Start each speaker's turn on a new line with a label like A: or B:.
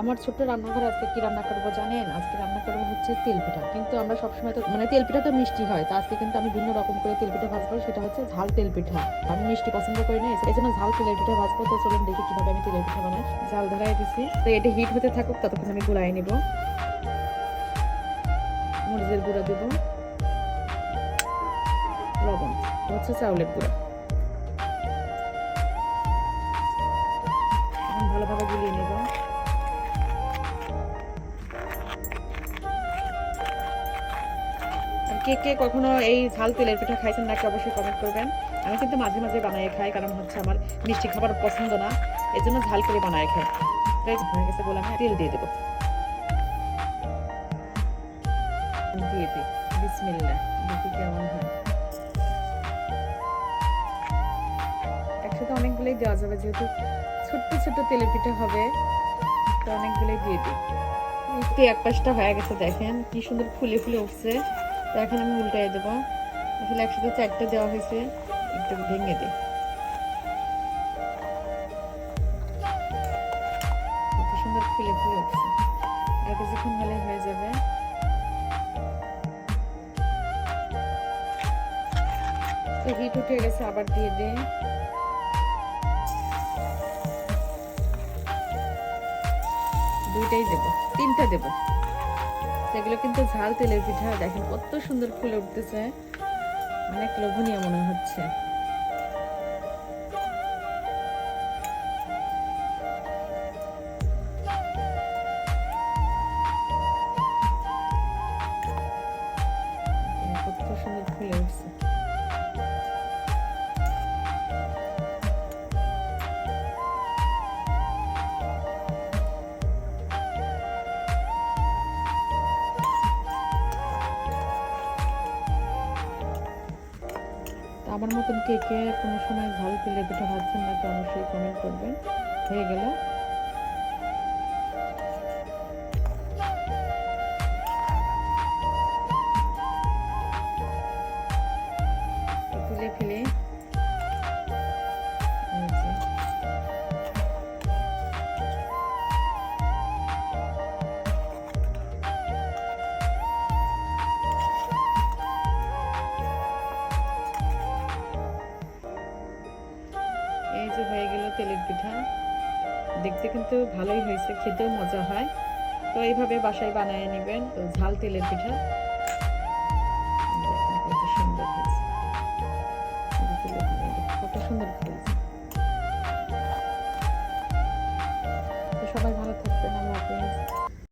A: আমার ছোট্ট রান্নাঘরে আজকে কি রান্না করব জানেন? আজকে রান্না করব হচ্ছে তেল পিঠা। কিন্তু আমরা সবসময় তো মানে তেল পিঠা তো মিষ্টি হয়, তো আজকে কিন্তু আমি ভিন্ন রকম করে তেল পিঠা ভাজবো, সেটা হচ্ছে ঝাল তেল পিঠা। আমি মিষ্টি পছন্দ করি না এই জন্য ঝাল তেলের পিঠা ভাজবো। তো চলুন দেখি কীভাবে আমি তেলের পিঠা বানাই। ঝাল ধরাই দিছি। তো এটা হিট হতে থাকুক, ততক্ষণ আমি গুড়াই নিব। মরিচের গুঁড়া দেব। লবণ। হচ্ছে চাউলের গুঁড়া। ভালোভাবে গুলিয়ে নেব। কে কে কখনো এই ঝাল তেলের পিঠা খাইছেন নাকি অবশ্যই কমেন্ট করবেন। আমি কিন্তু মাঝে মাঝে বানিয়ে খাই, কারণ হচ্ছে আমার মিষ্টি খাবার পছন্দ না এই জন্য ঝাল করে বানায় খাই। হয়ে গেছে বলে আমি তেল দিয়ে দেবো। দিয়ে দিই। একসাথে অনেকগুলোই দেওয়া যাবে, যেহেতু ছোট্ট ছোট্ট তেলের পিঠা হবে, তো অনেকগুলোই দিয়ে দিই। একটু এক পাশটা হয়ে গেছে, দেখেন কি সুন্দর ফুলে ফুলে উঠছে। তো এখন আমি উল্টাই দেবো। আসলে একসাথে চারটে দেওয়া হয়েছে। একটু ভেঙে দিই সুন্দর ফুলে হয়ে যাবে। আবার দিয়ে দিই দুইটাই দেবো। তিনটা দেবো। সেগুলো কিন্তু ঝাল তেলের পিঠা দেখেন কত সুন্দর ফুলে উঠতেছে। অনেক লোভনীয় মনে হচ্ছে। আমার মতন কে কে কোনো সময় ঝাল দুটো পিঠা ভাজছেন তো অবশ্যই কমেন্ট করবেন। হয়ে গেল। তুলে ফেলে। এই যে হয়ে গেল তেলের পিঠা। দেখতে কিন্তু ভালোই হয়েছে, খেতেও মজা হয়। তো এইভাবে বাসায় বানিয়ে নেবেন, তো ঝাল তেলের পিঠা। সবাই